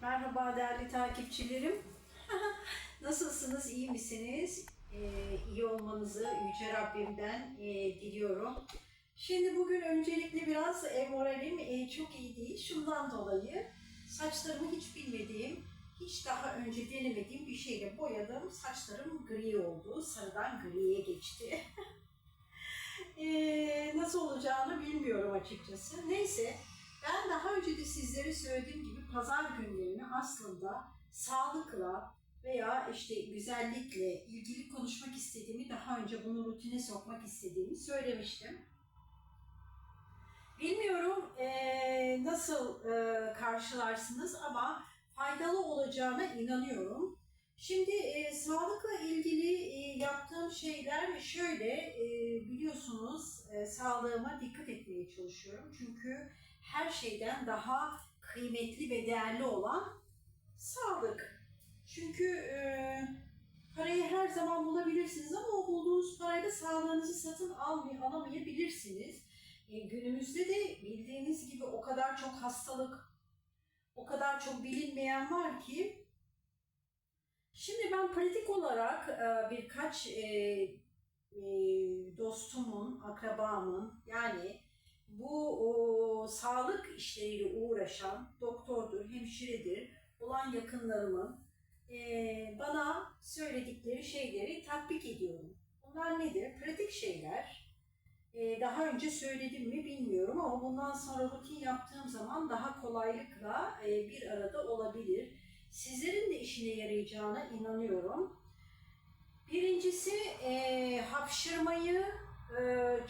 Merhaba değerli takipçilerim. Nasılsınız, iyi misiniz? Ee, iyi olmanızı Yüce Rabbimden e, diliyorum. Şimdi bugün öncelikle biraz e, moralim e, çok iyi değil. Şundan dolayı saçlarımı hiç bilmediğim, hiç daha önce denemediğim bir şeyle boyadım. Saçlarım gri oldu. Sarıdan griye geçti. Ee, nasıl olacağını bilmiyorum açıkçası. Neyse, ben daha önce de sizlere söylediğim gibi pazar günlerini aslında sağlıkla veya işte güzellikle ilgili konuşmak istediğimi, daha önce bunu rutine sokmak istediğimi söylemiştim. Bilmiyorum eee, nasıl eee, karşılarsınız ama faydalı olacağına inanıyorum. Şimdi eee, sağlıkla ilgili eee, yaptığım şeyler şöyle, eee, biliyorsunuz eee, sağlığıma dikkat etmeye çalışıyorum. Çünkü her şeyden daha kıymetli ve değerli olan sağlık. Çünkü eee, parayı her zaman bulabilirsiniz ama o bulduğunuz parayla sağlığınızı satın almay alamayabilirsiniz. E, günümüzde de bildiğiniz gibi o kadar çok hastalık, o kadar çok bilinmeyen var ki Şimdi ben pratik olarak e, birkaç e, e, dostumun, akrabamın yani bu o, sağlık işleriyle uğraşan doktordur, hemşiredir olan yakınlarımın e, bana söyledikleri şeyleri tatbik ediyorum. Bunlar nedir? Pratik şeyler. E, daha önce söyledim mi bilmiyorum ama bundan sonra rutin yaptığım zaman daha kolaylıkla e, bir arada olabilir. Sizlerin de işine yarayacağına inanıyorum. Birincisi e, hapşırmayı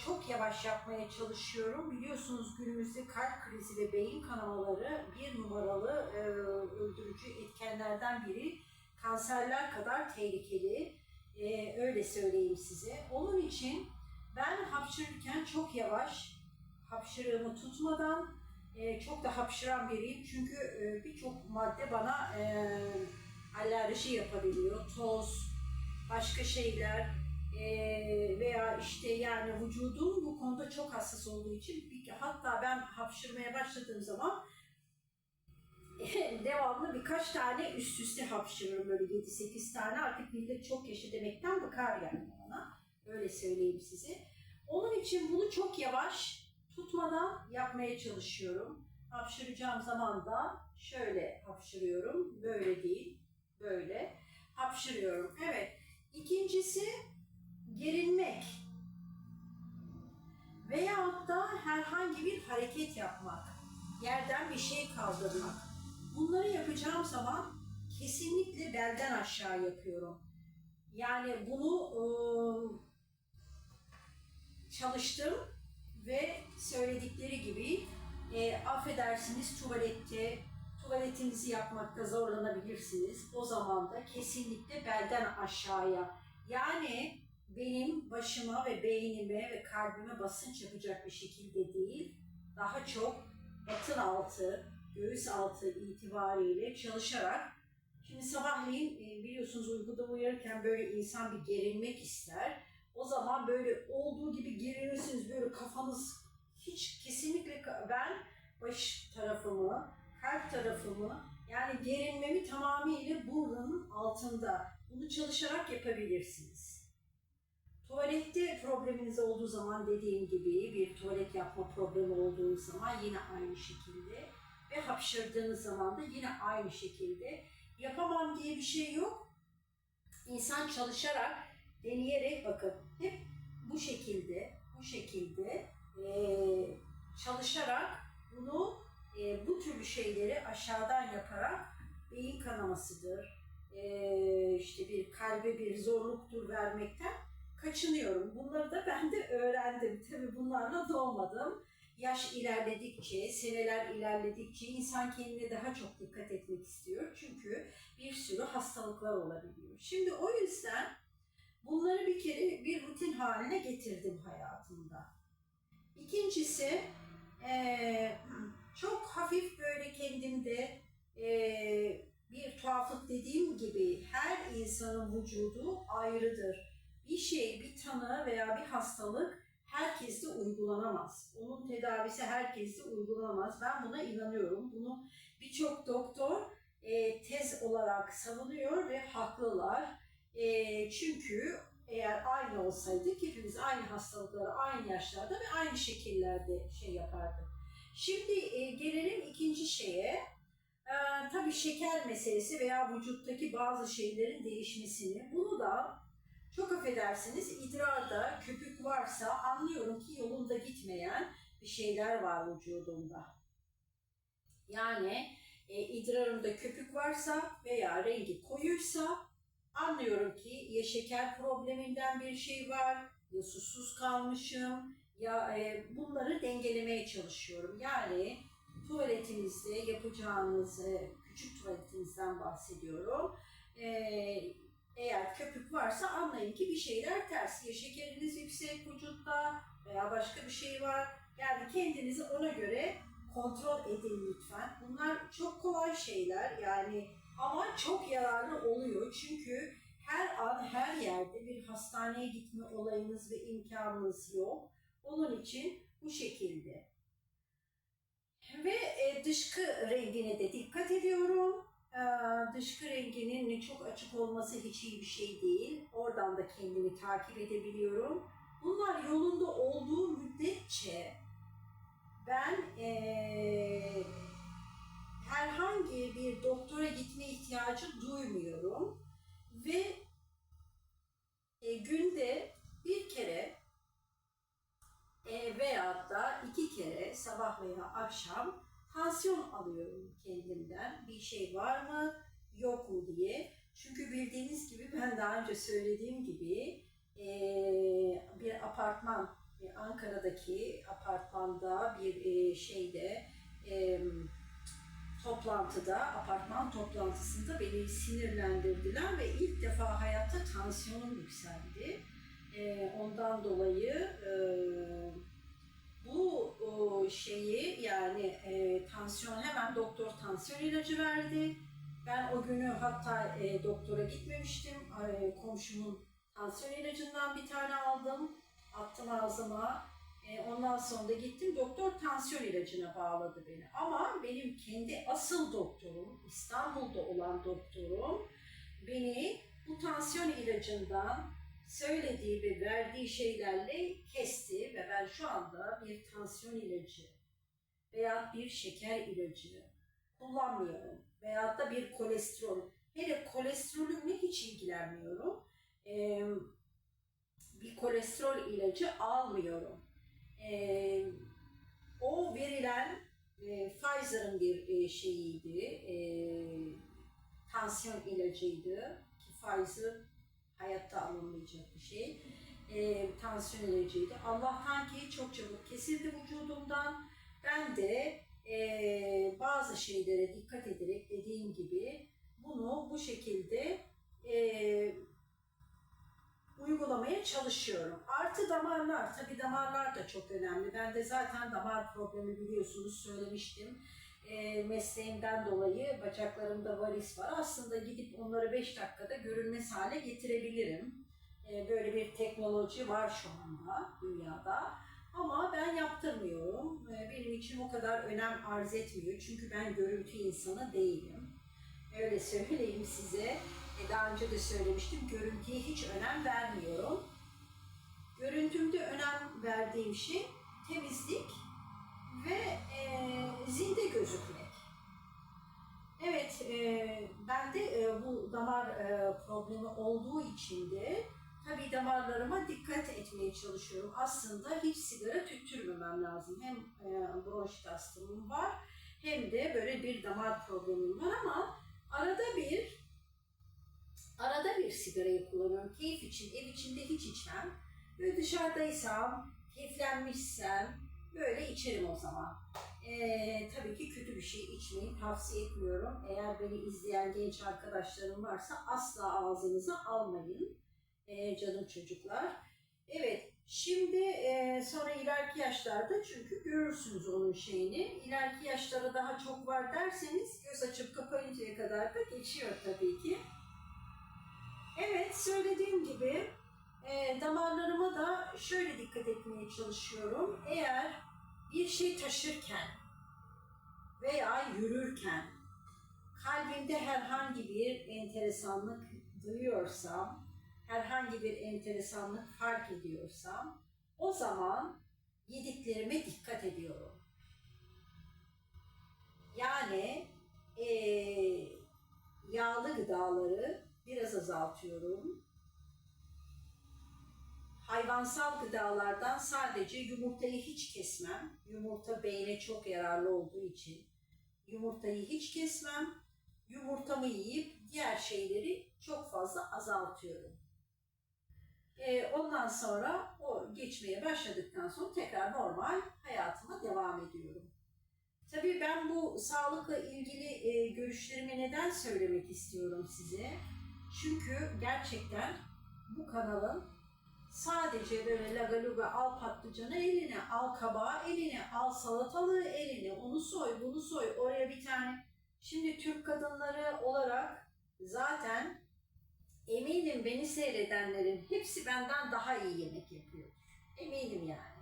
çok yavaş yapmaya çalışıyorum. Biliyorsunuz günümüzde kalp krizi ve beyin kanamaları bir numaralı e, öldürücü etkenlerden biri. Kanserler kadar tehlikeli. E, öyle söyleyeyim size. Onun için ben hapşırırken çok yavaş, hapşırığımı tutmadan e, çok da hapşıran biriyim. Çünkü e, birçok madde bana alerji yapabiliyor. Toz, başka şeyler veya işte yani vücudum bu konuda çok hassas olduğu için hatta ben hapşırmaya başladığım zaman devamlı birkaç tane üst üste hapşırırım böyle 7-8 tane artık millet çok yaşa demekten bıkar yani bana. Öyle söyleyeyim size. Onun için bunu çok yavaş tutmadan yapmaya çalışıyorum. Hapşıracağım zaman da şöyle hapşırıyorum. Böyle değil, böyle hapşırıyorum. Evet. İkincisi gerilmek. Veyahut da herhangi bir hareket yapmak. Yerden bir şey kaldırmak. Bunları yapacağım zaman kesinlikle belden aşağı yapıyorum. Yani bunu ıı, çalıştım ve söyledikleri gibi e, affedersiniz tuvalette tuvaletinizi yapmakta zorlanabilirsiniz. O zaman da kesinlikle belden aşağıya yani benim başıma ve beynime ve kalbime basınç yapacak bir şekilde değil, daha çok batın altı, göğüs altı itibariyle çalışarak Şimdi sabahleyin e, biliyorsunuz uykuda uyarken böyle insan bir gerilmek ister. O zaman böyle olduğu gibi gerilirsiniz böyle kafanız hiç kesinlikle ben baş tarafımı, kalp tarafımı yani gerilmemi tamamıyla buranın altında. Bunu çalışarak yapabilirsiniz. Tuvalette probleminiz olduğu zaman dediğim gibi bir tuvalet yapma problemi olduğu zaman yine aynı şekilde ve hapşırdığınız zaman da yine aynı şekilde. Yapamam diye bir şey yok. İnsan çalışarak deneyerek bakın hep bu şekilde bu şekilde eee, çalışarak bunu eee, bu türlü şeyleri aşağıdan yaparak beyin kanamasıdır. Eee, işte bir kalbe bir zorluktur vermekten kaçınıyorum. Bunları da ben de öğrendim. Tabii bunlarla doğmadım. Yaş ilerledikçe, seneler ilerledikçe insan kendine daha çok dikkat etmek istiyor. Çünkü bir sürü hastalıklar olabiliyor. Şimdi o yüzden Bunları bir kere bir rutin haline getirdim hayatımda. İkincisi eee, çok hafif böyle kendimde eee, bir tuhaflık dediğim gibi her insanın vücudu ayrıdır. Bir şey, bir tanı veya bir hastalık herkeste uygulanamaz. Onun tedavisi herkeste uygulanamaz. Ben buna inanıyorum. Bunu birçok doktor e, tez olarak savunuyor ve haklılar. E, çünkü eğer aynı olsaydık hepimiz aynı hastalıkları aynı yaşlarda ve aynı şekillerde şey yapardık. Şimdi e, gelelim ikinci şeye. E, tabii şeker meselesi veya vücuttaki bazı şeylerin değişmesini. Bunu da çok affedersiniz idrarda köpük varsa anlıyorum ki yolunda gitmeyen bir şeyler var vücudumda. Yani e, idrarımda köpük varsa veya rengi koyuysa anlıyorum ki ya şeker probleminden bir şey var ya susuz kalmışım ya e, bunları dengelemeye çalışıyorum. Yani tuvaletinizde yapacağınız e, küçük tuvaletinizden bahsediyorum. E, eğer köpük varsa anlayın ki bir şeyler ters. Ya şekeriniz yüksek vücutta veya başka bir şey var. Yani kendinizi ona göre kontrol edin lütfen. Bunlar çok kolay şeyler yani ama çok yararlı oluyor. Çünkü her an her yerde bir hastaneye gitme olayınız ve imkanınız yok. Onun için bu şekilde. Ve e, dışkı rengine de dikkat ediyorum. E, dışkı renginin çok açık olması hiç iyi bir şey değil. Oradan da kendimi takip edebiliyorum. Bunlar yolunda olduğu müddetçe ben eee, herhangi bir doktora gitme ihtiyacı duymuyorum ve e, günde bir kere e, veyahut da iki kere sabah veya akşam tansiyon alıyorum kendimden. Bir şey var mı yok mu diye. Çünkü bildiğiniz gibi ben daha önce söylediğim gibi bir apartman e, Ankara'daki apartmanda bir e, şeyde toplantıda, apartman toplantısında beni sinirlendirdiler ve ilk defa hayatta tansiyonum yükseldi. Ondan dolayı bu şeyi yani e, tansiyon hemen doktor tansiyon ilacı verdi. Ben o günü hatta e, doktora gitmemiştim. E, komşumun tansiyon ilacından bir tane aldım attım ağzıma. E, ondan sonra da gittim doktor tansiyon ilacına bağladı beni. Ama benim kendi asıl doktorum, İstanbul'da olan doktorum beni bu tansiyon ilacından söylediği ve verdiği şeylerle kesti ve ben şu anda bir tansiyon ilacı veya bir şeker ilacı kullanmıyorum. Veyahut da bir kolesterol. Hele kolesterolümle hiç ilgilenmiyorum. Ee, bir kolesterol ilacı almıyorum. Ee, o verilen e, Pfizer'ın bir e, şeyiydi, e, tansiyon ilacıydı ki Pfizer hayatta alınmayacak bir şey. E, tansiyon ilacıydı. Allah'tan ki çok çabuk kesildi vücudumdan. Ben de e, bazı şeylere dikkat ederek dediğim gibi bunu bu şekilde e, uygulamaya çalışıyorum. Artı damarlar, tabii damarlar da çok önemli. Ben de zaten damar problemi biliyorsunuz söylemiştim. E, mesleğimden dolayı bacaklarımda varis var. Aslında gidip onları 5 dakikada görünmez hale getirebilirim. E, böyle bir teknoloji var şu anda dünyada. Ama ben yaptırmıyorum. E, benim için o kadar önem arz etmiyor. Çünkü ben görüntü insanı değilim. Öyle söyleyeyim size. E, daha önce de söylemiştim, görüntüye hiç önem vermiyorum. Görüntümde önem verdiğim şey temizlik ve e, zinde gözükmek. Evet, e, ben de e, bu damar e, problemi olduğu için de tabii damarlarıma dikkat etmeye çalışıyorum. Aslında hiç sigara tüttürmemem lazım. Hem e, bronşit astımım var hem de böyle bir damar problemim var ama arada bir Arada bir sigarayı kullanıyorum. Keyif için, ev içinde hiç içmem. Böyle dışarıdaysam, keyiflenmişsem böyle içerim o zaman. Ee, tabii ki kötü bir şey içmeyi tavsiye etmiyorum. Eğer beni izleyen genç arkadaşlarım varsa asla ağzınıza almayın ee, canım çocuklar. Evet, şimdi e, sonra ileriki yaşlarda çünkü görürsünüz onun şeyini. İleriki yaşlara daha çok var derseniz göz açıp kapayıncaya kadar da geçiyor tabii ki. Evet, söylediğim gibi e, damarlarıma da şöyle dikkat etmeye çalışıyorum. Eğer bir şey taşırken veya yürürken kalbimde herhangi bir enteresanlık duyuyorsam, herhangi bir enteresanlık fark ediyorsam, o zaman yediklerime dikkat ediyorum. Yani eee, yağlı gıdaları biraz azaltıyorum. Hayvansal gıdalardan sadece yumurtayı hiç kesmem. Yumurta beyne çok yararlı olduğu için yumurtayı hiç kesmem. Yumurtamı yiyip diğer şeyleri çok fazla azaltıyorum. Ee, ondan sonra o geçmeye başladıktan sonra tekrar normal hayatıma devam ediyorum. Tabii ben bu sağlıkla ilgili e, görüşlerimi neden söylemek istiyorum size? Çünkü gerçekten bu kanalın sadece böyle lagaluga al patlıcanı eline, al kabağı eline, al salatalığı eline, onu soy, bunu soy, oraya bir tane. Şimdi Türk kadınları olarak zaten eminim beni seyredenlerin hepsi benden daha iyi yemek yapıyor. Eminim yani.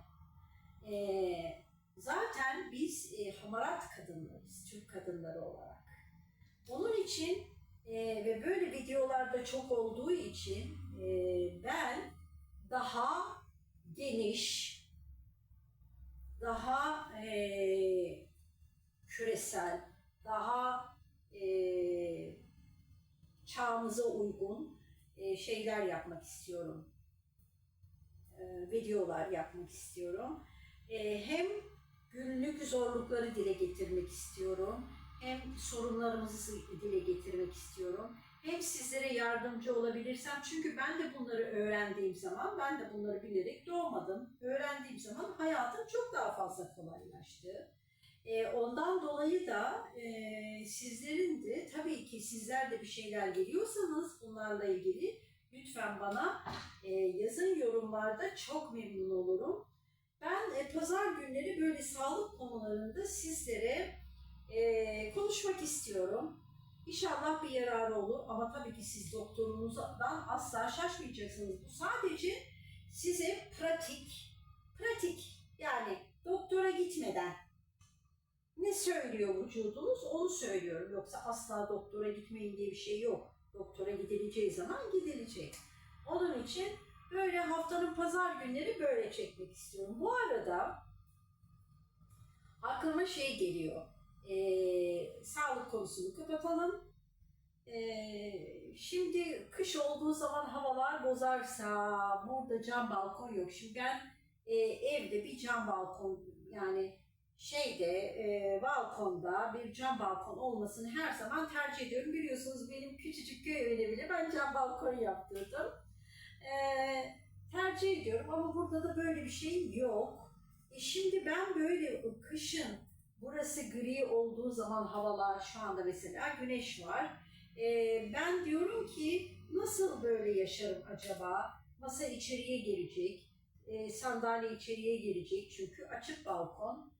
Ee, zaten biz e, hamarat kadınlarız, Türk kadınları olarak. Onun için e, ve böyle videolarda çok olduğu için e, ben daha geniş, daha e, küresel, daha e, çağımıza uygun e, şeyler yapmak istiyorum. E, videolar yapmak istiyorum. E, hem günlük zorlukları dile getirmek istiyorum. Hem sorunlarımızı dile getirmek istiyorum. Hem sizlere yardımcı olabilirsem çünkü ben de bunları öğrendiğim zaman ben de bunları bilerek doğmadım. Öğrendiğim zaman hayatım çok daha fazla kolaylaştı. E, ondan dolayı da e, sizlerin de tabii ki sizler de bir şeyler geliyorsanız bunlarla ilgili lütfen bana e, yazın yorumlarda çok memnun olurum. Ben e, pazar günleri böyle sağlık konularında sizlere e, konuşmak istiyorum. İnşallah bir yararı olur ama tabii ki siz doktorunuzdan asla şaşmayacaksınız. Bu sadece size pratik, pratik yani doktora gitmeden ne söylüyor vücudunuz onu söylüyorum. Yoksa asla doktora gitmeyin diye bir şey yok. Doktora gidileceği zaman gidilecek. Onun için böyle haftanın pazar günleri böyle çekmek istiyorum. Bu arada aklıma şey geliyor. Ee, sağlık konusunu kapatalım. Ee, şimdi kış olduğu zaman havalar bozarsa burada cam balkon yok. Şimdi ben e, evde bir cam balkon yani şeyde e, balkonda bir cam balkon olmasını her zaman tercih ediyorum. Biliyorsunuz benim küçücük köy evine bile ben cam balkon yaptırdım. E, tercih ediyorum ama burada da böyle bir şey yok. E şimdi ben böyle kışın burası gri olduğu zaman havalar şu anda mesela güneş var. E, ben diyorum ki nasıl böyle yaşarım acaba? Masa içeriye gelecek, e, sandalye içeriye gelecek çünkü açık balkon.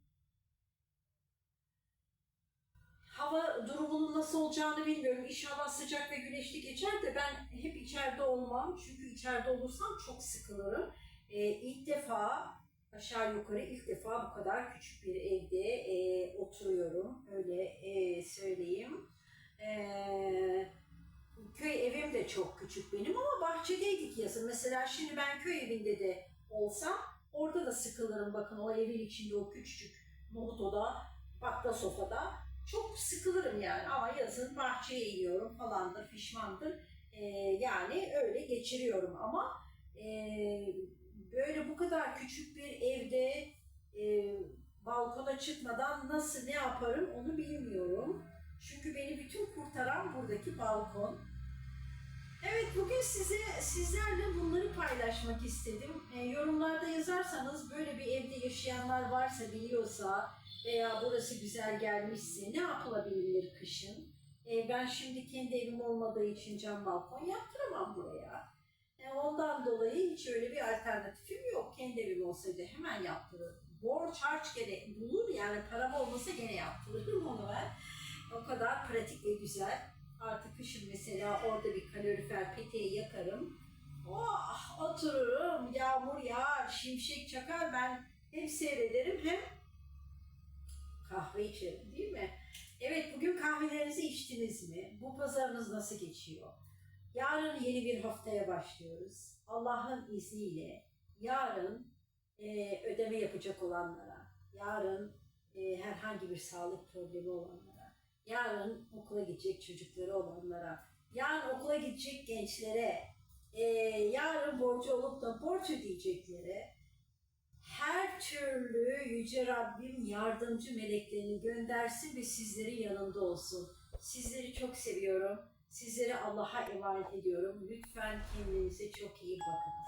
Hava durumunun nasıl olacağını bilmiyorum. İnşallah sıcak ve güneşli geçer de ben hep içeride olmam. Çünkü içeride olursam çok sıkılırım. Ee, ilk defa aşağı yukarı ilk defa bu kadar küçük bir evde e, oturuyorum. Öyle e, söyleyeyim. Ee, köy evim de çok küçük benim ama bahçedeydik yazın. Mesela şimdi ben köy evinde de olsam orada da sıkılırım. Bakın o evin içinde o küçücük nohut oda, bakla sofada çok sıkılırım yani ama yazın bahçeye iniyorum falandır, pişmandır. Ee, yani öyle geçiriyorum ama e, böyle bu kadar küçük bir evde e, balkona çıkmadan nasıl ne yaparım onu bilmiyorum. Çünkü beni bütün kurtaran buradaki balkon. Evet bugün size sizlerle bunları paylaşmak istedim. E, yorumlarda yazarsanız böyle bir evde yaşayanlar varsa biliyorsa veya burası güzel gelmişse ne yapılabilir kışın? E, ben şimdi kendi evim olmadığı için cam balkon yaptıramam buraya. E, ondan dolayı hiç öyle bir alternatifim yok. Kendi evim olsaydı hemen yaptırırım. Borç harç gene bulur yani param olmasa gene yaptırırım onu ben. O kadar pratik ve güzel. Artık kışın mesela orada bir kalorifer peteği yakarım. Oh otururum, yağmur yağar, şimşek çakar. Ben hem seyrederim hem kahve içerim değil mi? Evet, bugün kahvelerinizi içtiniz mi? Bu pazarınız nasıl geçiyor? Yarın yeni bir haftaya başlıyoruz. Allah'ın izniyle yarın e, ödeme yapacak olanlara, yarın e, herhangi bir sağlık problemi olanlara, yarın okula gidecek çocukları olanlara, yarın okula gidecek gençlere, e, yarın borcu olup da borç ödeyeceklere, her türlü Yüce Rabbim yardımcı meleklerini göndersin ve sizlerin yanında olsun. Sizleri çok seviyorum. Sizleri Allah'a emanet ediyorum. Lütfen kendinize çok iyi bakınız.